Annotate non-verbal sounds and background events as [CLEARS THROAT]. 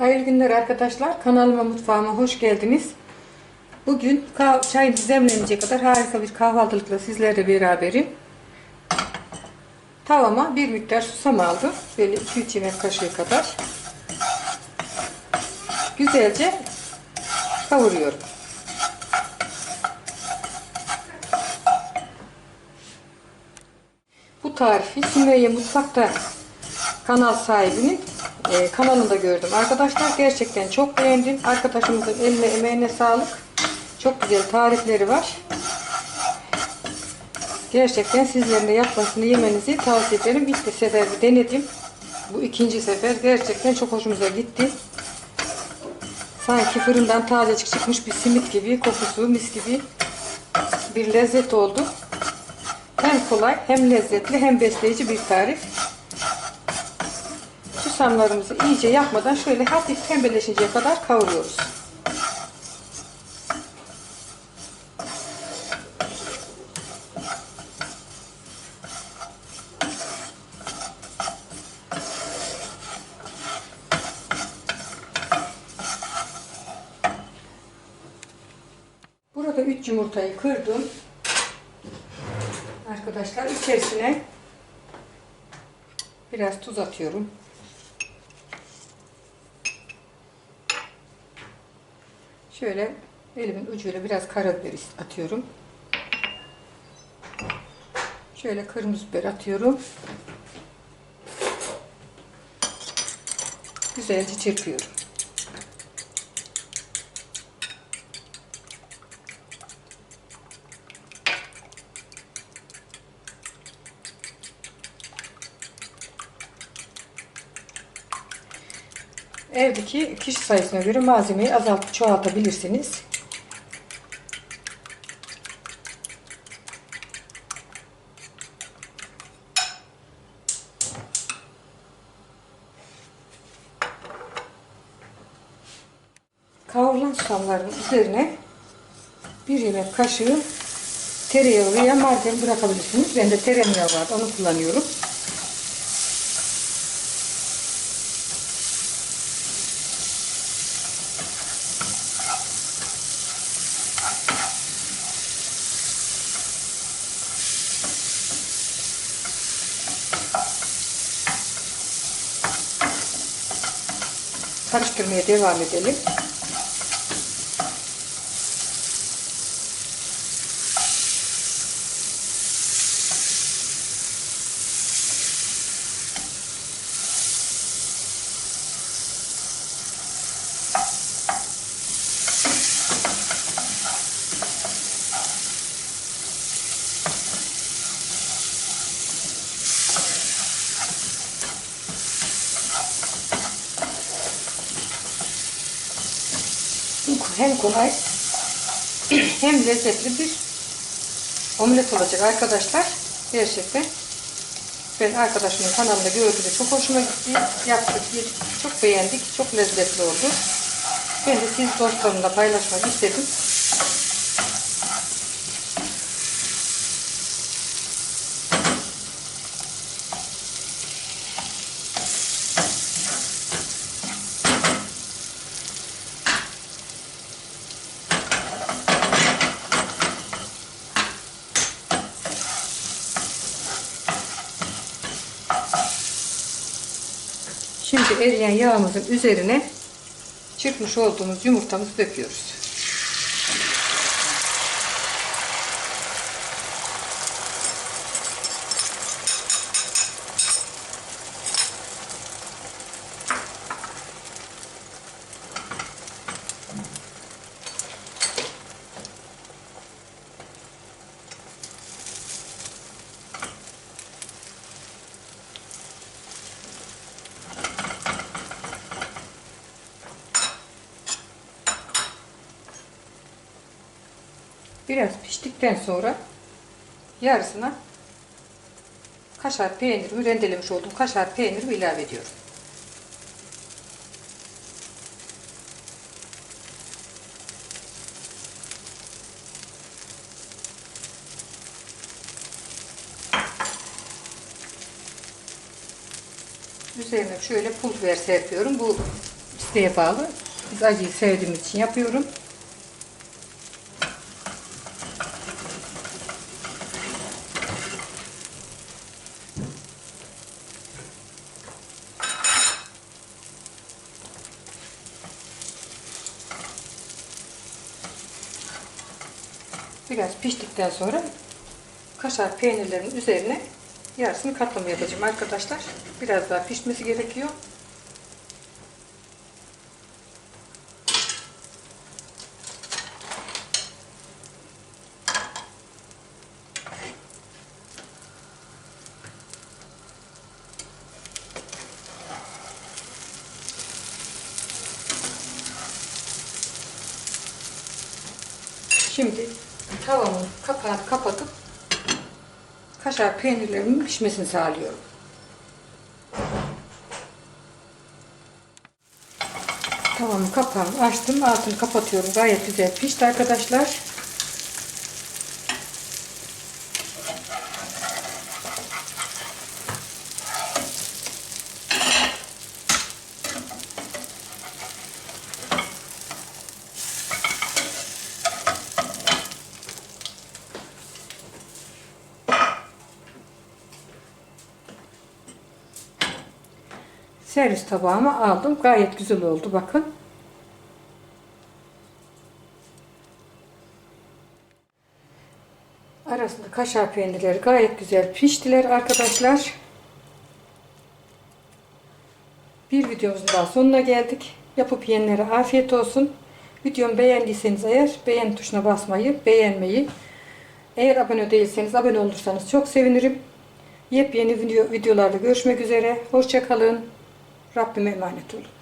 Hayırlı günler arkadaşlar. Kanalıma mutfağıma hoş geldiniz. Bugün çayınız demlenecek kadar harika bir kahvaltılıkla sizlerle beraberim. Tavama bir miktar susam aldım. Böyle 2-3 yemek kaşığı kadar. Güzelce kavuruyorum. Bu tarifi Sümeyye Mutfak'ta kanal sahibinin e, kanalında gördüm. Arkadaşlar gerçekten çok beğendim. Arkadaşımızın eline emeğine sağlık. Çok güzel tarifleri var. Gerçekten sizlerin de yapmasını yemenizi tavsiye ederim. İlk de sefer denedim. Bu ikinci sefer gerçekten çok hoşumuza gitti. Sanki fırından tazecik çıkmış bir simit gibi kokusu mis gibi bir lezzet oldu. Hem kolay hem lezzetli hem besleyici bir tarif. Susamlarımızı iyice yakmadan şöyle hafif pembeleşinceye kadar kavuruyoruz. Burada 3 yumurtayı kırdım. Arkadaşlar içerisine biraz tuz atıyorum. Şöyle elimin ucuyla biraz karabiber atıyorum. Şöyle kırmızı biber atıyorum. Güzelce çırpıyorum. Evdeki kişi sayısına göre malzemeyi azaltıp çoğaltabilirsiniz. Kavrulan susamların üzerine bir yemek kaşığı tereyağı veya margarin bırakabilirsiniz. Ben de tereyağı var, onu kullanıyorum. Karıştırmaya devam edelim. Hem kolay [CLEARS THROAT] hem lezzetli bir omlet olacak arkadaşlar. Gerçekten ben arkadaşımın kanalında gördüğümde çok hoşuma gitti. Yaptık, yedik, çok beğendik. Çok lezzetli oldu. Ben de siz dostlarımla paylaşmak istedim. Şimdi eriyen yağımızın üzerine çırpmış olduğumuz yumurtamızı döküyoruz. Biraz piştikten sonra yarısına kaşar peynirimi rendelemiş olduğum kaşar peynirimi ilave ediyorum. Üzerine şöyle pul biber serpiyorum. Bu isteğe bağlı. Biz acıyı sevdiğimiz için yapıyorum. Biraz piştikten sonra kaşar peynirlerin üzerine yarısını katlama yapacağım arkadaşlar. Biraz daha pişmesi gerekiyor. Şimdi tavamın kapağını kapatıp kaşar peynirlerimin pişmesini sağlıyorum. Tavamın kapağını açtım. Altını kapatıyorum. Gayet güzel pişti arkadaşlar. Servis tabağıma aldım. Gayet güzel oldu bakın. Arasında kaşar peynirleri gayet güzel piştiler arkadaşlar. Bir videomuzun daha sonuna geldik. Yapıp yiyenlere afiyet olsun. Videomu beğendiyseniz eğer beğen tuşuna basmayı, beğenmeyi. Eğer abone değilseniz abone olursanız çok sevinirim. Yepyeni video, videolarda görüşmek üzere. Hoşçakalın. Rabbime emanet olun.